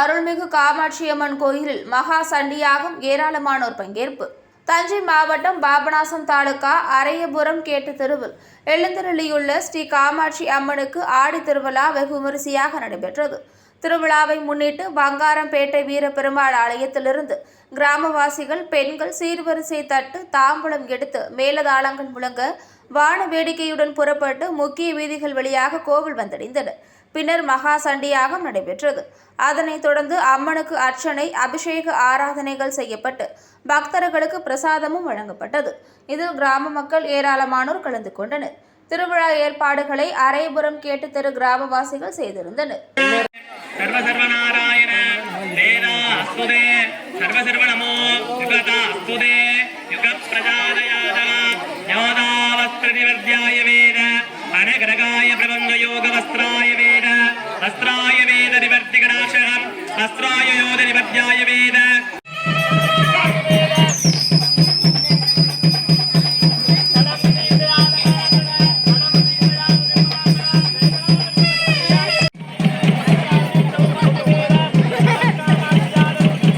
அருள்மிகு காமாட்சியம்மன் கோயிலில் மகா சண்டியாகும் ஏராளமானோர் பங்கேற்பு. தஞ்சை மாவட்டம் பாபநாசம் தாலுகா அரையபுரம் கேட்டு தெருவில் எழுந்தருளியுள்ள ஸ்ரீ காமாட்சி அம்மனுக்கு ஆடி திருவிழா வெகு விமரிசையாக நடைபெற்றது. திருவிழாவை முன்னிட்டு பங்காரம்பேட்டை வீரபெருமாள் ஆலயத்திலிருந்து கிராமவாசிகள் பெண்கள் சீர்வரிசை தட்டு தாம்பூலம் எடுத்து மேலதாளங்கள் முழங்க வான வேடிக்கையுடன் புறப்பட்டு முக்கிய வீதிகள் வழியாக கோவில் வந்தடைந்தனர் பின்னர் மகா சண்டியாகம் நடைபெற்றது. அதனைத் தொடர்ந்து அம்மனுக்கு அர்ச்சனை அபிஷேக ஆராதனைகள் செய்யப்பட்டு பக்தர்களுக்கு பிரசாதமும் வழங்கப்பட்டது. இதில் கிராம மக்கள் ஏராளமானோர் கலந்து கொண்டனர். திருவிழா ஏற்பாடுகளை அரைபுறம் கேட்டு திரு கிராமவாசிகள் செய்திருந்தனர். சர்வ சர்வ நமோ ലോകവസ്ത്രായ വേദ വസ്ത്രായ വേദ നിവർത്തികടാശകം വസ്ത്രായ യോധ നിപത്യായ വേദ